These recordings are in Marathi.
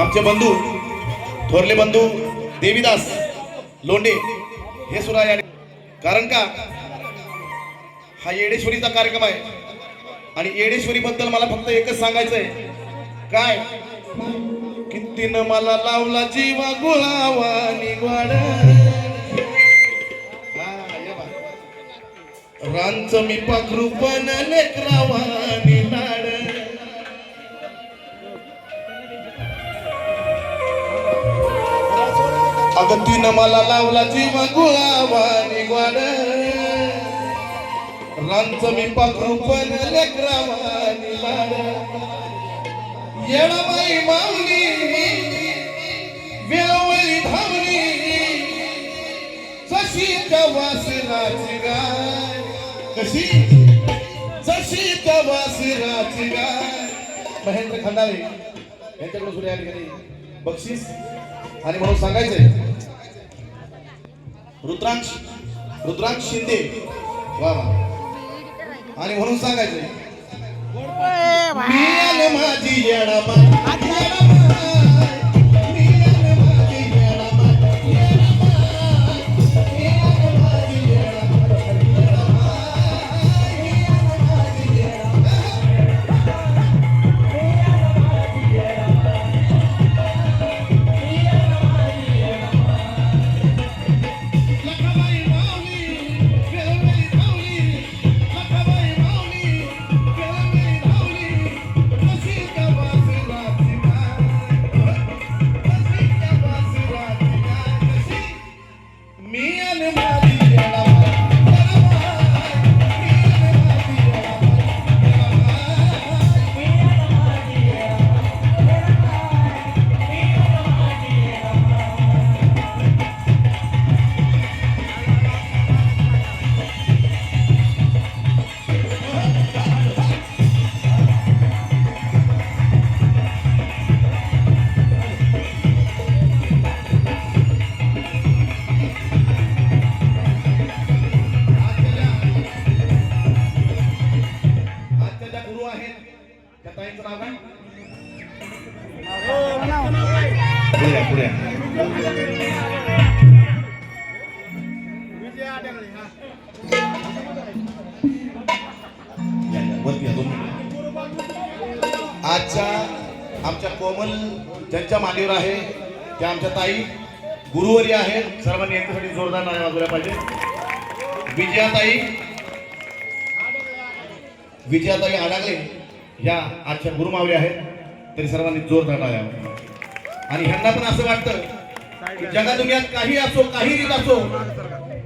आमचे बंधू थोरले बंधू देवीदास लोंडे हे सुद्धा कारण का? हा येडेश्वरीचा कार्यक्रम आहे. आणि येडेश्वरी बद्दल मला फक्त एकच सांगायचं आहे काय? कितीनं मला लावला जीवा गुळावा निगवाड रांच मी पाखरू पण लेकरावा निलाड अगं तिनं मला लावला जीवा गुळावा निवाड. रांच मी पाखरू पण लेकरावा निलाड येळाबाई माऊली वेळोवेळी धावली. जशी त्या वासराची गाय कशी? जशी त्या वासराची गाय. महेंद्र खंडाळे यांच्याकडे सुरू या ठिकाणी. बक्षीस आणि म्हणून सांगायचंय रुद्राक्ष रुद्राक्ष शिंदे. वा वा. आणि म्हणून आले माझी पुढे या, पुढे आजच्या आमच्या कोमल ज्यांच्या मांडीवर आहे त्या आमच्या ताई गुरुवारी आहेत. सर्वांनी यांच्यासाठी जोरदार नाणे वाजवल्या पाहिजे विजयाताई विजयाताई अडागले या आजच्या गुरुमावल्या आहेत. तरी सर्वांनी जोरदार टाळ्या आणि ह्यांना पण असं वाटतं की जगा दुनियात काही असो काही रीत असो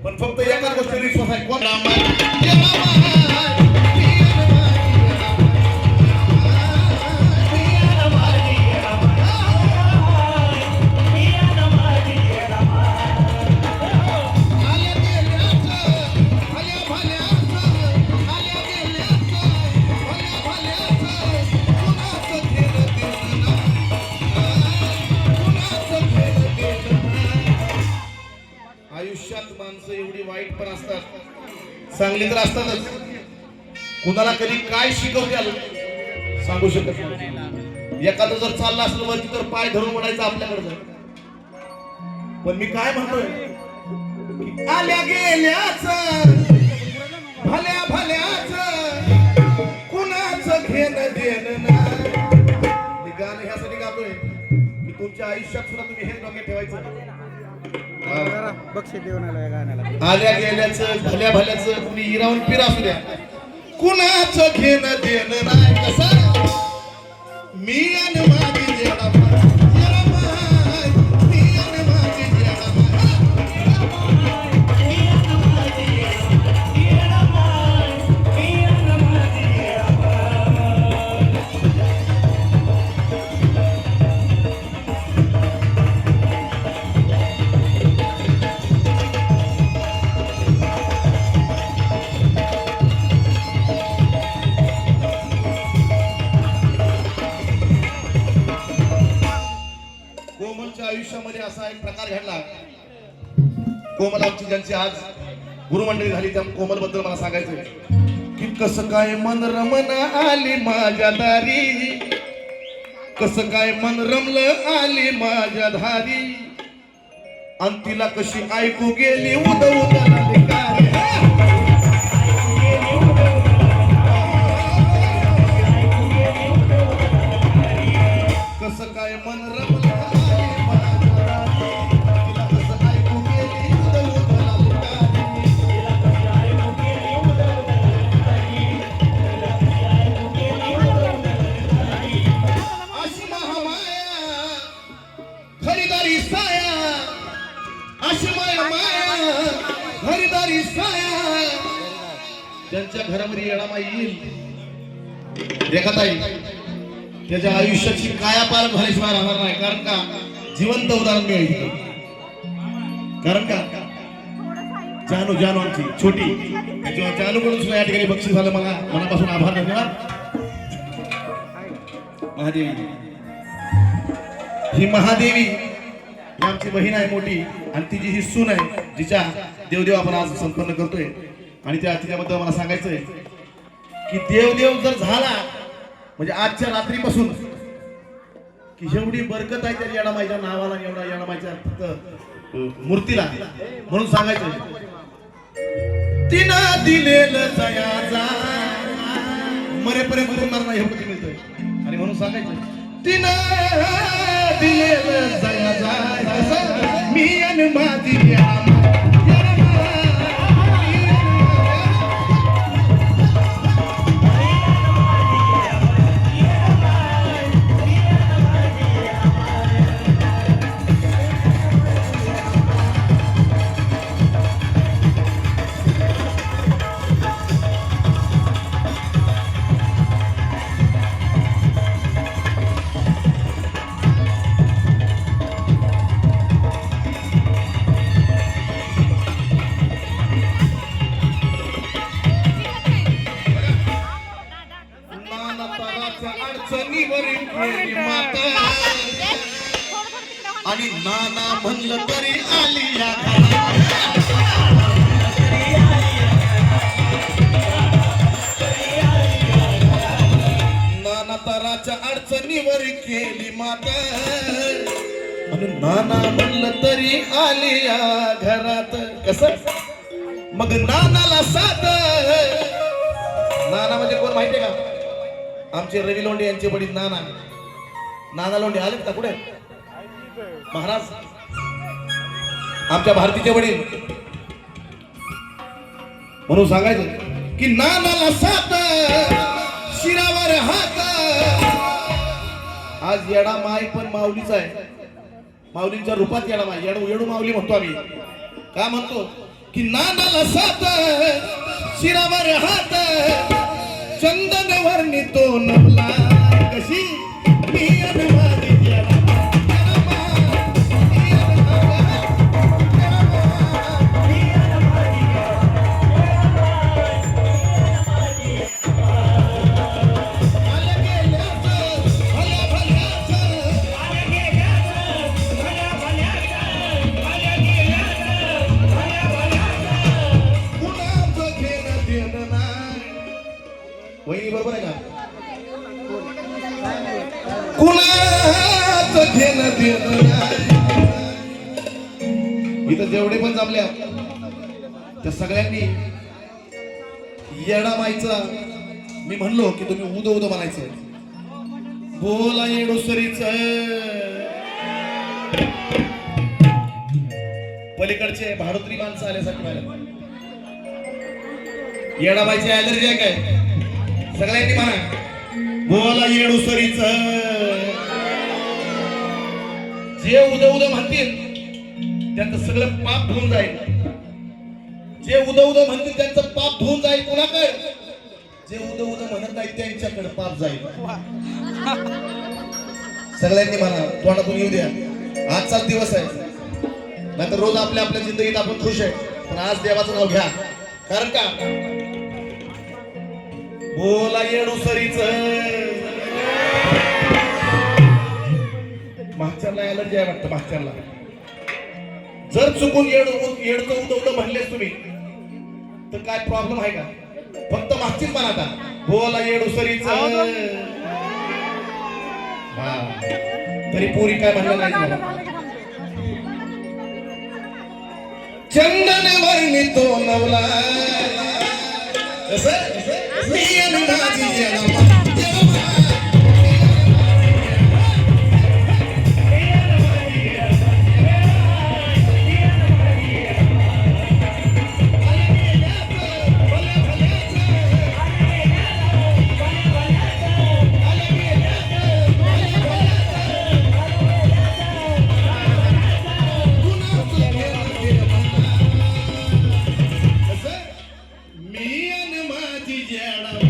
पण फक्त एकाच गोष्टीवर विश्वास आहे. कोण? चांगली तर असतातच. कुणाला कधी काय शिकवत्याल सांगू शकत नाही. एखादं जर चाललं असलं वरती तर पाय धरून म्हणायचं आपल्याकडे पण मी काय म्हणतोय? आल्या गेल्याच भल्या भल्याच कुणाच घेणं देणं नाही. मी गाणं ह्यासाठी गातोय की तुमच्या आयुष्यात सुद्धा तुम्ही हे डोके ठेवायचं बक्षीस देऊन आलो गाण्याला आल्या गेल्याच भल्या भल्याच कुणी इरावून पिरा असू द्या. कुणाचं घेणं देणं नाही कसा मी आणि माझी कोमल आमची ज्यांची आज गुरुमंडळी झाली त्या कोमलबद्दल मला सांगायचं की कसं काय मन रमन आली माझ्या दारी? कसं काय मन रमलं आली माझ्या धारी? आणि तिला कशी ऐकू गेली उद उद त्याच्या आयुष्याची कायापालट झाल्याशिवाय राहणार नाही. कारण का? जिवंत उदाहरण मिळेल कारण का? जानू जानू आमची छोटी. त्याच्या म्हणून सुद्धा या ठिकाणी बक्षीस झालं. मला मनापासून आभार धन्यवाद. महादेवी. ही महादेवी आमची बहीण आहे मोठी. आणि तिची ही सून आहे जिच्या देवदेव आपण आज संपन्न करतोय. आणि त्या तिच्याबद्दल मला सांगायचंय की देवदेव जर झाला म्हणजे आजच्या रात्रीपासून. की एवढी बरकत आहे त्या येणामाईच्या नावाला एवढा येणामाईच्या फक्त मूर्तीला. म्हणून सांगायचं तिनं दिलेलं जया जा मरेपर्यंत मरणार नाही हे किती मिळतंय. आणि म्हणून सांगायचं तिनं दिलेलं जया मी आणि माझी वर केली माता नाना म्हणलं तरी आली या घरात. कस? मग नानाला साथ नाना म्हणजे कोण माहितीये का? आमचे रवी लोंढे यांचे वडील नाना. नाना लोंढे आलेत का कुठे? महाराज. आमच्या भारतीचे वडील. म्हणून सांगायचं की नानाला साथ शिरावर हात. आज येडा माय पण माऊलीचा आहे. माऊलींच्या रूपात येडा माय येडू येडू माऊली म्हणतो आम्ही. काय म्हणतो? की नानाला साथ शिरावर हात चंदन वर्णी तो नवला कशी मी आणि घेणं देणं नाही. इथं जेवढे पण जमल्या त्या सगळ्यांनी येडा माईचा मी म्हणलो की तुम्ही उद उद म्हणायचं. बोला येडोसरीच पलीकडचे भारतरी माणसं आल्यासारखी मला येडाबाईची ऍलर्जी आहे काय? सगळ्यांनी म्हणा बोला येडोसरीच जे उद्या उद्या म्हणतील त्यांचं सगळं पाप धुवून जाईल. जे उद्या उद्या म्हणतील त्यांचं पाप धुवून जाईल. कोणाकडे? जे उद्या उद्या म्हणत नाही त्यांच्याकडे पाप जाईल. सगळ्यांनी म्हणा तोंडातून येऊ द्या. आजचाच दिवस आहे. नाहीतर रोज आपल्या आपल्या जिंदगीत आपण खुश आहे. पण आज देवाचं नाव घ्या. कारण का? बोला येडू सरीच. मागच्याला ऍलर्जी आहे वाटतं मागच्याला जर चुकून येड येडचं उदवलं म्हणलेस तुम्ही तर काय प्रॉब्लेम आहे का? फक्त मागचीच म्हणा आता. बोला येडू सरीच हा तरी पोरी काय म्हणलं नाही मला चंदन वर्णी तो नवला. कसं? मी माझी माझी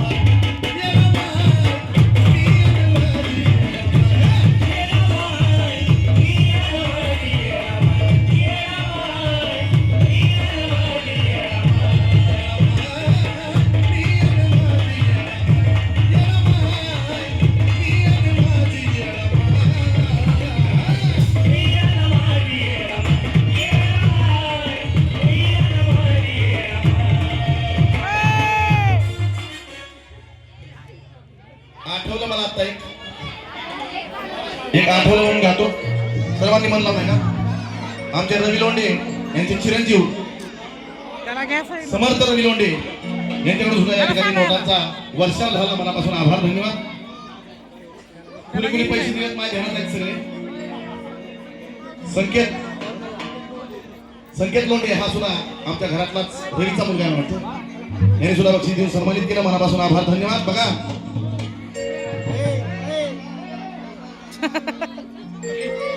म्हणून गातो सर्वांनी म्हणला नाही का आमचे रवी लोंढे यांचे चिरंजीव. समर्थ रवी लोंढे यांच्याकडे सुद्धा या ठिकाणी नोटांचा वर्षाव झाला. मनापासून आभार धन्यवाद. कुणी कुणी पैसे दिलेत? माझ्या ध्यानात आहेत सगळे. संकेत. संकेत लोंढे हा सुद्धा आमच्या घरातलाच रवीचा मुलगा वाटतं याने सुद्धा बक्षीस देऊन सन्मानित केलं. मनापासून आभार धन्यवाद. बघा Thank you.